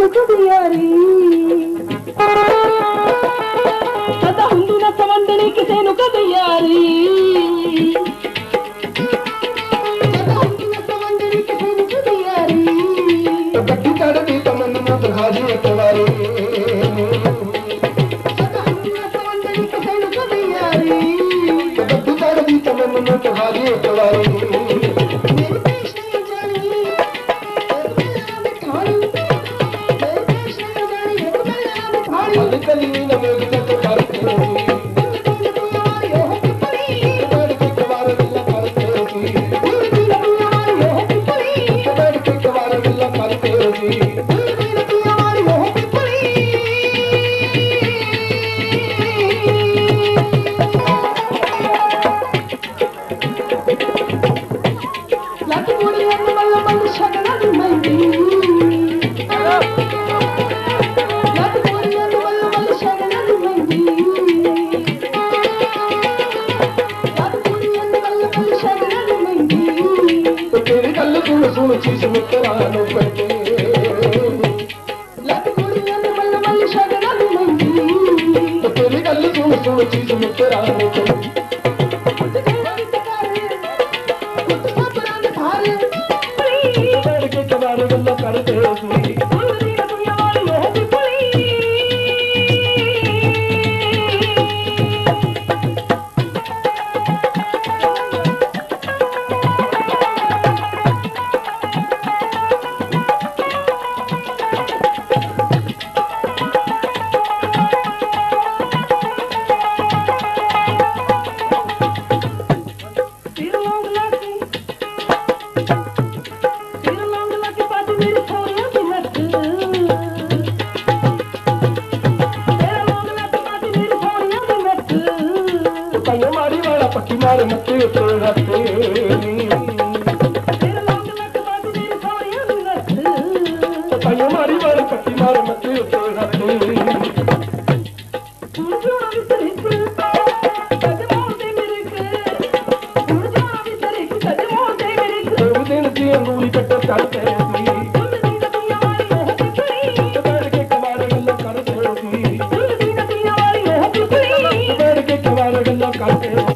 लुट दियारी पहिरी गोस मची च ਕੰਨ ਮਾਰੀ ਵਾਲਾ ਪੱਕੀ ਮਾਰ ਮੱਕੀ ਉੱਤੇ ਹੱਥ ਕੰਨ ਮਾਰੀ ਵਾਲਾ ਪੱਕੀ ਮਾਰ ਮੱਕੀ ਉੱਤੇ ਹੱਥ ਅੰਗੂਰੀ ਕੱਟ ਚੱਲਦੇ 跟着共产党走。